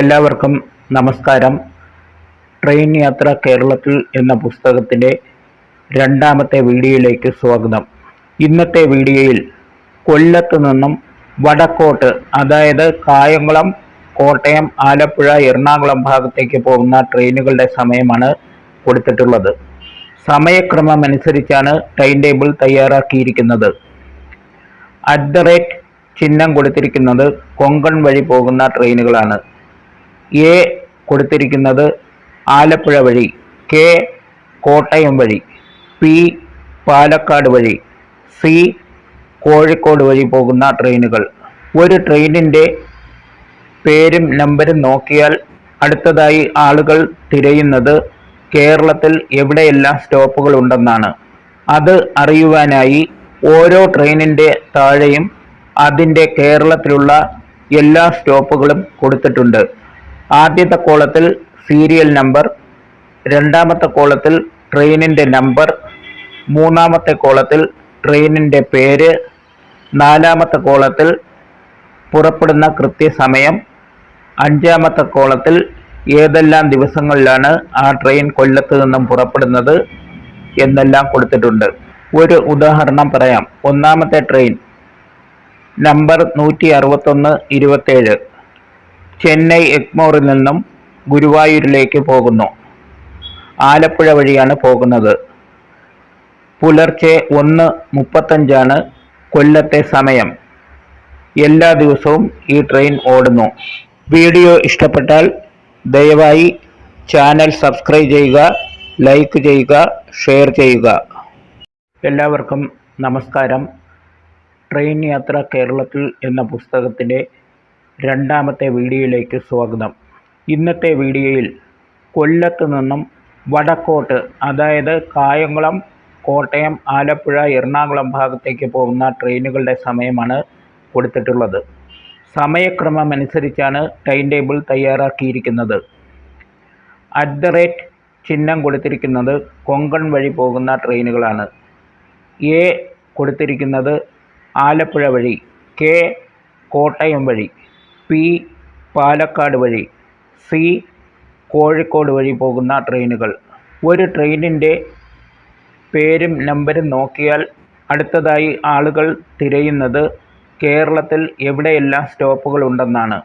എല്ലാവർക്കും നമസ്കാരം. ട്രെയിൻ യാത്ര കേരളത്തിൽ എന്ന പുസ്തകത്തിന്റെ രണ്ടാമത്തെ വീഡിയോയിലേക്ക് സ്വാഗതം. ഇന്നത്തെ വീഡിയോയിൽ കൊല്ലത്ത് നിന്നും വടക്കോട്ട് അതായത് കായംകുളം കോട്ടയം ആലപ്പുഴ എറണാകുളം ഭാഗത്തേക്ക് പോകുന്ന ട്രെയിനുകളുടെ സമയമാണ് കൊടുത്തിട്ടുള്ളത്. സമയക്രമം അനുസരിച്ചാണ് ടൈം ടേബിൾ തയ്യാറാക്കിയിരിക്കുന്നത്. അറ്റ് ദ റേറ്റ് ചിഹ്നം കൊടുത്തിരിക്കുന്നത് കൊങ്കൺ വഴി പോകുന്ന ട്രെയിനുകളാണ്. എ കൊടുത്തിരിക്കുന്നത് ആലപ്പുഴ വഴി കെ കോട്ടയം വഴി പി പാലക്കാട് വഴി സി കോഴിക്കോട് വഴി പോകുന്ന ട്രെയിനുകൾ. ഒരു ട്രെയിനിന്റെ പേരും നമ്പരും നോക്കിയാൽ അടുത്തതായി ആളുകൾ തിരയുന്നത് കേരളത്തിൽ എവിടെയെല്ലാം സ്റ്റോപ്പുകൾ ഉണ്ടെന്നാണ്. അത് അറിയുവാനായി ഓരോ ട്രെയിനിന്റെ താഴെയും അതിന്റെ കേരളത്തിലുള്ള എല്ലാ സ്റ്റോപ്പുകളും കൊടുത്തിട്ടുണ്ട്. ആദ്യത്തെ കോളത്തിൽ സീരിയൽ നമ്പർ രണ്ടാമത്തെ കോളത്തിൽ ട്രെയിനിന്റെ നമ്പർ മൂന്നാമത്തെ കോളത്തിൽ ട്രെയിനിന്റെ പേര് നാലാമത്തെ കോളത്തിൽ പുറപ്പെടുന്ന കൃത്യസമയം അഞ്ചാമത്തെ കോളത്തിൽ ഏതെല്ലാം ദിവസങ്ങളിലാണ് ആ ട്രെയിൻ കൊല്ലത്ത് നിന്നും പുറപ്പെടുന്നത് എന്നെല്ലാം കൊടുത്തിട്ടുണ്ട്. ഒരു ഉദാഹരണം പറയാം. ഒന്നാമത്തെ ട്രെയിൻ നമ്പർ നൂറ്റി അറുപത്തൊന്ന് ഇരുപത്തേഴ്. ചെന്നൈ എഗ്മോറിൽ നിന്നും ഗുരുവായൂരിലേക്ക് പോകുന്നു. ആലപ്പുഴ വഴിയാണ് പോകുന്നത്. പുലർച്ചെ ഒന്ന് മുപ്പത്തഞ്ചാണ് കൊല്ലത്തെ സമയം. എല്ലാ ദിവസവും ഈ ട്രെയിൻ ഓടുന്നു. വീഡിയോ ഇഷ്ടപ്പെട്ടാൽ ദയവായി ചാനൽ സബ്സ്ക്രൈബ് ചെയ്യുക ലൈക്ക് ചെയ്യുക ഷെയർ ചെയ്യുക. എല്ലാവർക്കും നമസ്കാരം. ട്രെയിൻ യാത്ര കേരളത്തിൽ എന്ന പുസ്തകത്തിന്റെ രണ്ടാമത്തെ വീഡിയോയിലേക്ക് സ്വാഗതം. ഇന്നത്തെ വീഡിയോയിൽ കൊല്ലത്ത് നിന്നും വടക്കോട്ട് അതായത് കായംകുളം കോട്ടയം ആലപ്പുഴ എറണാകുളം ഭാഗത്തേക്ക് പോകുന്ന ട്രെയിനുകളുടെ സമയമാണ് കൊടുത്തിട്ടുള്ളത്. സമയക്രമം അനുസരിച്ചാണ് ടൈം ടേബിൾ തയ്യാറാക്കിയിരിക്കുന്നത്. അറ്റ് ദ റേറ്റ് ചിഹ്നം കൊടുത്തിരിക്കുന്നത് കൊങ്കൺ വഴി പോകുന്ന ട്രെയിനുകളാണ്. എ കൊടുത്തിരിക്കുന്നത് ആലപ്പുഴ വഴി കെ കോട്ടയം വഴി. പി പാലക്കാട് വഴി സി കോഴിക്കോട് വഴി പോകുന്ന ട്രെയിനുകൾ. ഒരു ട്രെയിനിന്റെ പേരും നമ്പരും നോക്കിയാൽ അടുത്തതായി ആളുകൾ തിരയുന്നത് കേരളത്തിൽ എവിടെയെല്ലാം സ്റ്റോപ്പുകൾ ഉണ്ടെന്നാണ്.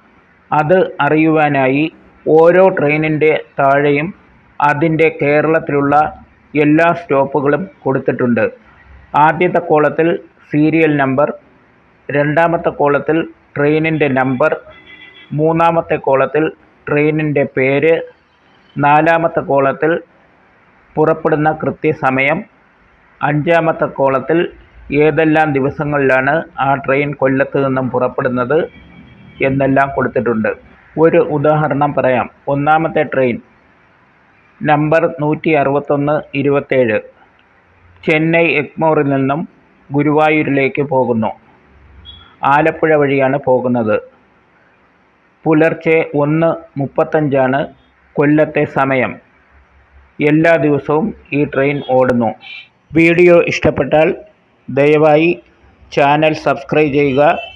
അത് അറിയുവാനായി ഓരോ ട്രെയിനിന്റെ താഴെയും അതിന്റെ കേരളത്തിലുള്ള എല്ലാ സ്റ്റോപ്പുകളും കൊടുത്തിട്ടുണ്ട്. ആദ്യത്തെ കോളത്തിൽ സീരിയൽ നമ്പർ രണ്ടാമത്തെ കോളത്തിൽ ട്രെയിനിന്റെ നമ്പർ മൂന്നാമത്തെ കോളത്തിൽ ട്രെയിനിന്റെ പേര് നാലാമത്തെ കോളത്തിൽ പുറപ്പെടുന്ന കൃത്യസമയം അഞ്ചാമത്തെ കോളത്തിൽ ഏതെല്ലാം ദിവസങ്ങളിലാണ് ആ ട്രെയിൻ കൊല്ലത്ത് നിന്നും പുറപ്പെടുന്നത് എന്നെല്ലാം കൊടുത്തിട്ടുണ്ട്. ഒരു ഉദാഹരണം പറയാം. ഒന്നാമത്തെ ട്രെയിൻ നമ്പർ നൂറ്റി അറുപത്തൊന്ന് ഇരുപത്തേഴ് ചെന്നൈ എഗ്മോറിൽ നിന്നും ഗുരുവായൂരിലേക്ക് പോകുന്നു. ആലപ്പുഴ വഴിയാണ് പോകുന്നത്. പുലർച്ചെ ഒന്ന് മുപ്പത്തഞ്ചാണ് കൊല്ലത്തെ സമയം. എല്ലാ ദിവസവും ഈ ട്രെയിൻ ഓടുന്നു. വീഡിയോ ഇഷ്ടപ്പെട്ടാൽ ദയവായി ചാനൽ സബ്സ്ക്രൈബ് ചെയ്യുക.